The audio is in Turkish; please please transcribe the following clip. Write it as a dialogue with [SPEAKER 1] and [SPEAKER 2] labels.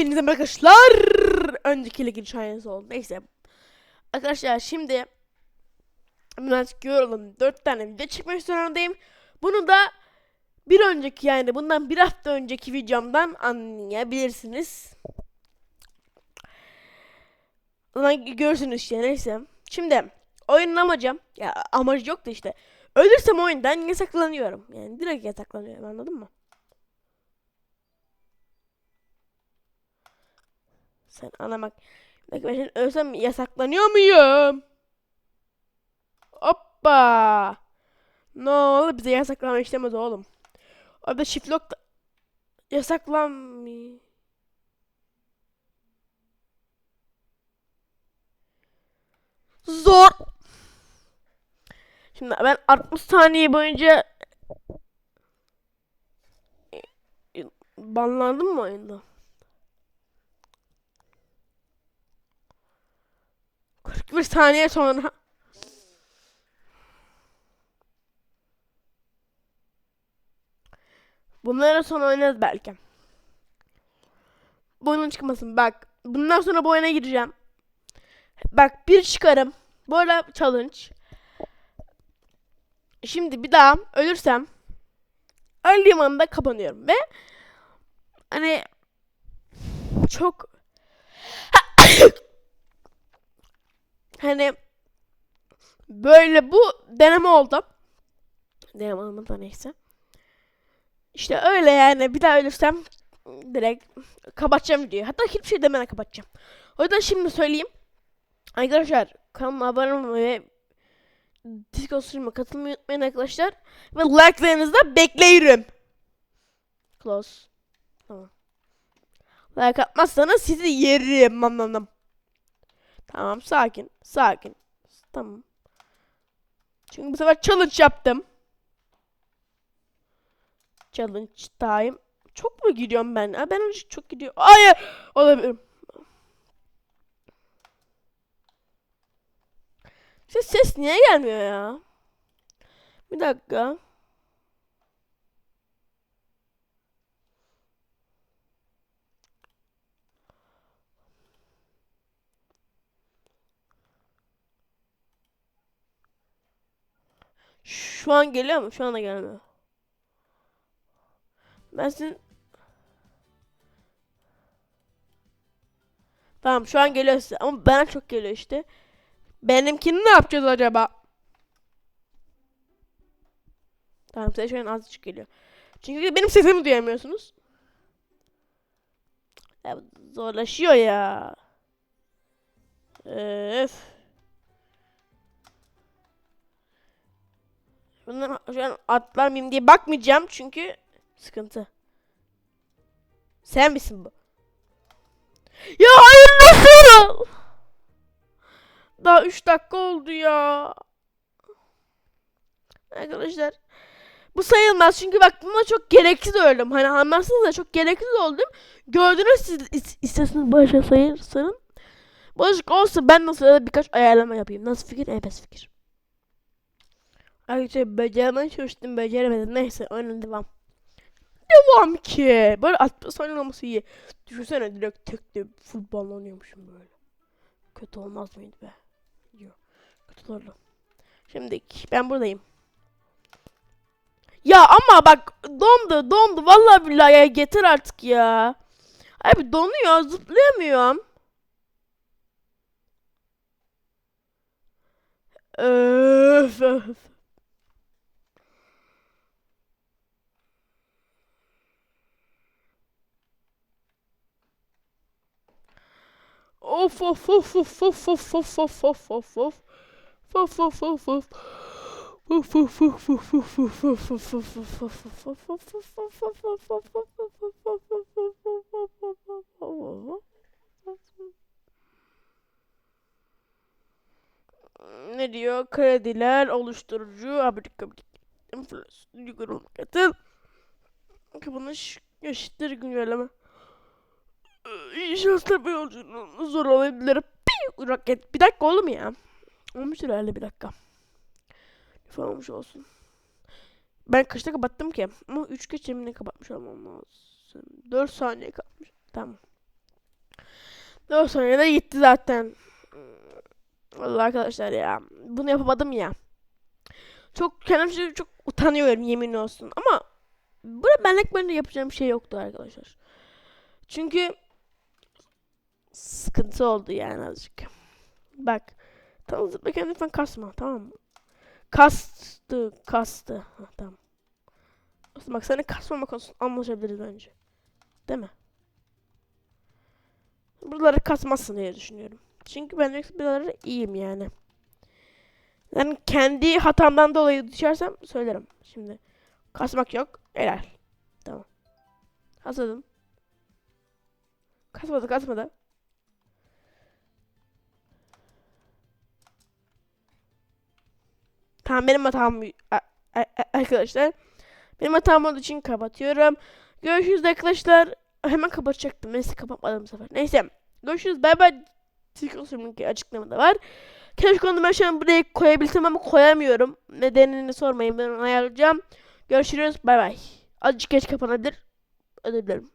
[SPEAKER 1] Hepinize arkadaşlar. Önceki giriş aynısı oldu. Neyse. Arkadaşlar şimdi birazcık yorulum. 4 tane video çekmek zorundayım. Bunu da bir önceki yani bundan bir hafta önceki videomdan anlayabilirsiniz. Lan görürsünüz işte neyse. Şimdi oyunun amacım ya amacı yok da işte. Ölürsem oyundan yasaklanıyorum. Yani direkt yasaklanıyorum anladın mı? Sen ana bak. Bak ben ölsem yasaklanıyor muyum? Hoppa. Ne olur bize yasaklanmak istemez oğlum. Orada şiflok da yasaklanmıyor. Zor. Şimdi ben 60 saniye boyunca banlandım mı oyunda? 41 saniye sonra Bunlara sonra oynarız belki. Bu oyunun çıkmasın bak. Bundan sonra bu oyuna gireceğim. Bak bir çıkarım. Bu arada challenge. Şimdi bir daha ölürsem öldüğüm anda kapanıyorum ve hani çok hani böyle bu deneme oldu. Deneme olmadı neyse. İşte öyle yani bir daha ölürsem direkt kapatacağım videoyu. Hatta hiçbir şey demeden kapatacağım. O yüzden şimdi söyleyeyim. Arkadaşlar kanalıma abone olmayı ve Discord stream'e katılmayı unutmayın arkadaşlar. Ve like'larınızı da bekliyorum. Close. Tamam. Like atmazsanız sizi yerim. Anladım. Tamam sakin. Sakin. Tamam. Çünkü bu sefer challenge yaptım. Challenge time. Çok mu gidiyorum ben? Ha, ben önce çok gidiyorum. Hayır. Olabilirim. Ses, ses niye gelmiyor ya? Bir dakika. Şu an geliyor mu? Şu anda gelmiyor. Ben sizin... Tamam şu an geliyor size ama bana çok geliyor işte. Benimkini ne yapacağız acaba? Tamam size şu an azıcık geliyor. Çünkü benim sesimi duyamıyorsunuz. Ya, zorlaşıyor ya. Öf. Bundan şu an atlar mıyım diye bakmayacağım çünkü sıkıntı. Sen misin bu? Ya hayır nasıl? Daha 3 dakika oldu ya. Arkadaşlar. Bu sayılmaz çünkü bak buna çok gereksiz öldüm. Hani anlarsınız da çok gereksiz oldum. Gördünüz siz is- isterseniz başa sayırsanız. Başka olsa ben nasıl öyle birkaç ayarlama yapayım. Nasıl fikir? Evet fikir. Arkadaşlar beceremeye çalıştım beceremedim. Neyse oyuna devam. Devam ki. Böyle 60 oynaması iyi. Düşünsene direkt tek de full banlanıyormuşum böyle. Kötü olmaz mıydı be? Yok. Kötü olurdu. Şimdi ben buradayım. Ya ama bak dondu dondu vallahi billahi ya getir artık ya. Abi donuyor zıplayamıyorum. Öf öf. Of of of of of of of of of of of of of of of ne diyor? Krediler oluşturucu abidik enflasyon yukarı kapanış eşittir güncelleme İyi şanslar bir yolculuğun zor olabilir. Piu, Roket. Bir dakika oğlum ya. Olmuş herhalde bir dakika. Lütfen olmuş olsun. Ben kaçta kapattım ki? Ama 3 geçe mi ne kapatmış olmam lazım. 4 saniye kalmış. Tamam. Daha sonra da gitti zaten. Vallahi arkadaşlar ya. Bunu yapamadım ya. Çok kendimce çok utanıyorum yemin olsun. Ama burada benlik böyle yapacağım bir şey yoktu arkadaşlar. Çünkü sıkıntı oldu yani azıcık. Bak. Tamam zıplarken lütfen kasma tamam mı? Kastı, kastı. Ha, tamam. Aslında bak senin kasmama konusunda anlaşabiliriz bence. Değil mi? Buraları kasmazsın diye düşünüyorum. Çünkü ben buraları iyiyim yani. Yani kendi hatamdan dolayı düşersem söylerim. Şimdi kasmak yok. Helal. Tamam. Hazırladım. Kasmadı kasmadı. Tamam benim hatam arkadaşlar. Benim hatam olduğu için kapatıyorum. Görüşürüz arkadaşlar. Hemen kapatacaktım. Neyse kapatmadım bu sefer. Neyse. Görüşürüz. Bay bay. Tilkosum'un açıklamada var. Keşke onu ben şu an buraya koyabilsem ama koyamıyorum. Nedenini sormayın. Ben onu ayarlayacağım. Görüşürüz. Bay bay. Azıcık geç kapanabilir. Özür dilerim.